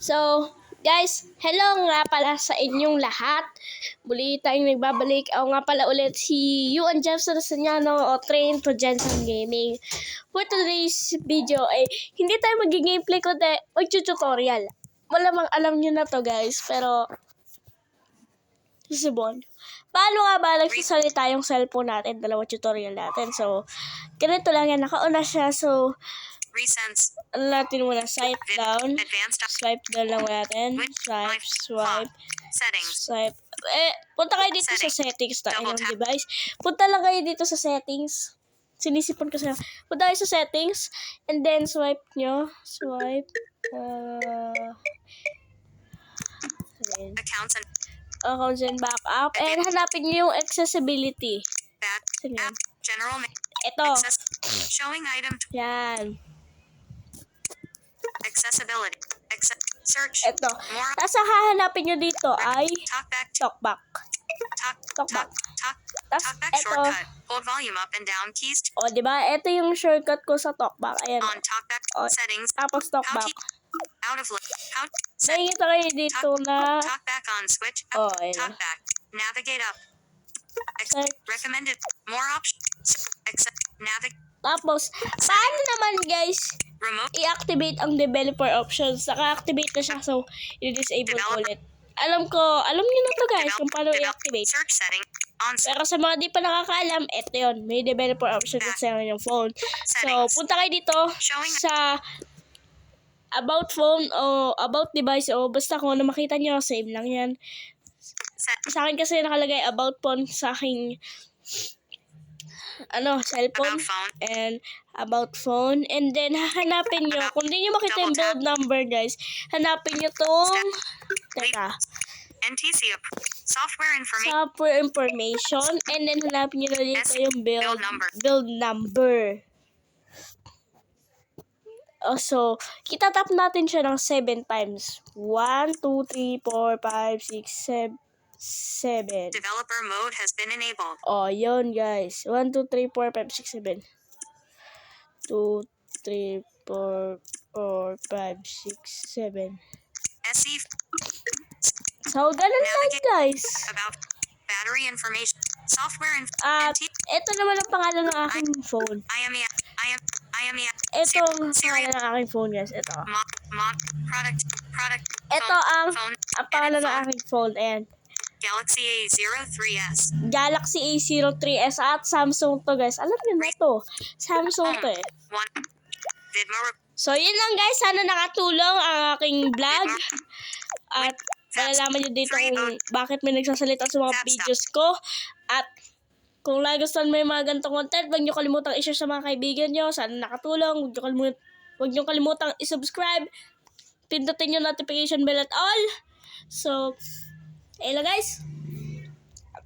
So, guys, hello nga pala sa inyong lahat. Muli tayong nagbabalik. Ako nga pala ulit si Yuan Jefferson Sanyano o Train to Jensen Gaming. For today's video ay hindi tayo mag-gameplay kundi mag-tutorial. Malamang alam nyo na to guys, pero susubon. Paano nga ba nagsasalita yung cellphone natin? Dalawa tutorial natin. So, ganito lang yan. Nakauna siya. So, Ano natin muna? Swipe down. Advanced. Swipe down lang natin. Swipe, swipe, Settings. swipe. Eh, punta kayo dito sa Settings. settings ng Double inyong device. Punta lang kayo dito sa settings. Sinisipon ko sa Punta kayo sa settings. And then, swipe nyo. Swipe. Uh, ayan. Accounts and accounts and backup. And hanapin nyo yung accessibility. App. General. Ito. Access. Showing item. Yan. Accessibility. Accept. Search. Ito. Tapos hahanapin nyo dito ay Talkback. talkback. Talk. Talkback. Talk. Talk. Tapos Talkback ito. shortcut. Hold volume up and down keys O, di ba? Ito yung shortcut ko sa talkback. Ayan. on talkback Oh, settings. Tapos talkback. out of set Nakikita kayo dito na talkback on switch. Oh, ayan. Talkback. Navigate up. Recommended. More options. Accept. Navigate. Tapos, paano naman guys Remote. i-activate ang developer options? Naka-activate na siya, so i-disable Developer. ulit. Alam ko, alam niyo na to guys kung paano i-activate. Search setting. On Pero sa mga di pa nakakaalam, eto yun. May developer options sa inyong phone. So, punta kayo dito sa about phone o about device o basta kung ano makita nyo, save lang yan. Sa akin kasi nakalagay about phone sa aking ano, cellphone and about phone and then hahanapin nyo kung di nyo makita yung build number guys hanapin nyo tong teka NTC software information. software information and then hanapin nyo na dito yung build Build number. Oh, so, kitatap natin siya ng 7 times. 1, 2, 3, 4, 5, 6, 7, 7. Developer mode has been enabled. Oh, yun guys. 1, 2, 3, 4, 5, 6, 7. 2, 3, 4, 4, 5, 6, 7. SE So, ganun lang guys. about battery information. Software and At, NT ito naman ang pangalan ng aking phone. IME IM IME Ito ang pangalan ng aking phone guys. Ito. mod, mod product product Ito phone, ang, ang pangalan ng aking phone. Ayan. Galaxy A03s. Galaxy A03s at Samsung to guys. Alam niyo na to. Samsung to eh. Re- So, yun lang guys. Sana nakatulong ang aking vlog. At malalaman nyo dito kung bakit may nagsasalita sa mga videos ko. At kung nagustuhan mo yung mga ganitong content, huwag nyo kalimutang i-share sa mga kaibigan nyo. Sana nakatulong. Huwag nyo kalimutang, huwag nyo kalimutang i-subscribe. Pindutin yung notification bell at all. So, ayun guys.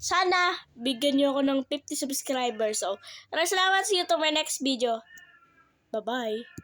Sana, bigyan nyo ako ng 50 subscribers. So, maraming salamat. See you to my next video. Bye-bye.